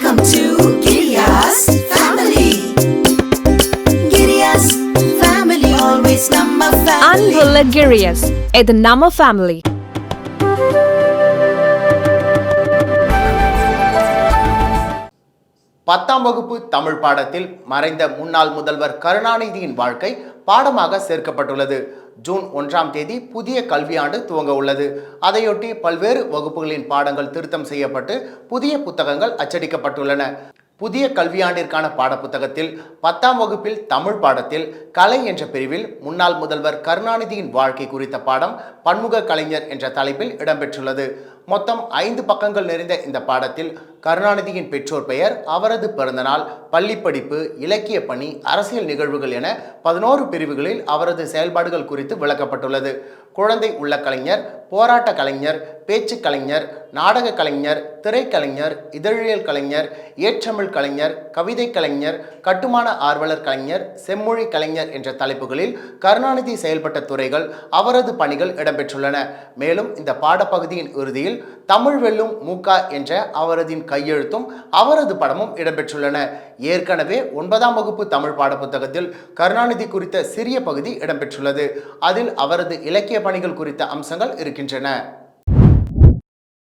Welcome to Giriya's family. Giriya's family, always number family. அன்புள்ள கிரியஸ் இது நம்ம ஃபேமிலி பத்தாம் வகுப்பு தமிழ் பாடத்தில் மறைந்த முன்னாள் முதல்வர் கருணாநிதியின் வாழ்க்கை பாடமாக சேர்க்கப்பட்டுள்ளது. ஜூன் ஒன்றாம் தேதி புதிய கல்வியாண்டு துவங்க உள்ளது. அதையொட்டி பல்வேறு வகுப்புகளின் பாடங்கள் திருத்தம் செய்யப்பட்டு புதிய புத்தகங்கள் அச்சடிக்கப்பட்டுள்ளன. புதிய கல்வியாண்டிற்கான பாடப்புத்தகத்தில் பத்தாம் வகுப்பில் தமிழ் பாடத்தில் கலை என்ற பிரிவில் முன்னாள் முதல்வர் கருணாநிதியின் வாழ்க்கை குறித்த பாடம் பன்முக கலைஞர் என்ற தலைப்பில் இடம்பெற்றுள்ளது. மொத்தம் ஐந்து பக்கங்கள் நிறைந்த இந்த பாடத்தில் கருணாநிதியின் பெற்றோர் பெயர் அவரது பிறந்தநாள் பள்ளிப்படிப்பு இலக்கிய பணி அரசியல் நிகழ்வுகள் என பதினோரு பிரிவுகளில் அவரது செயல்பாடுகள் குறித்து விளக்கப்பட்டுள்ளது. குழந்தை உள்ள கலைஞர் போராட்ட கலைஞர் பேச்சு கலைஞர் நாடக கலைஞர் திரைக்கலைஞர் இதழியல் கலைஞர் ஏற்றமிழ் கலைஞர் கவிதை கலைஞர் கட்டுமான ஆர்வலர் கலைஞர் செம்மொழி கலைஞர் என்ற தலைப்புகளில் கருணாநிதி செயல்பட்ட துறைகள் அவரது பணிகள் இடம்பெற்றுள்ளன. மேலும் இந்த பாடப்பகுதியின் இறுதியில் தமிழ் வெல்லும் மூகா என்ற அவரதின் கையெழுத்தும் அவரது படமும் இடம்பெற்றுள்ளன. ஏற்கனவே ஒன்பதாம் வகுப்பு தமிழ் பாடப்புத்தகத்தில் கருணாநிதி குறித்த சிறிய பகுதி இடம்பெற்றுள்ளது. அதில் அவரது இலக்கிய பணிகள் குறித்த அம்சங்கள் இருக்கின்றன.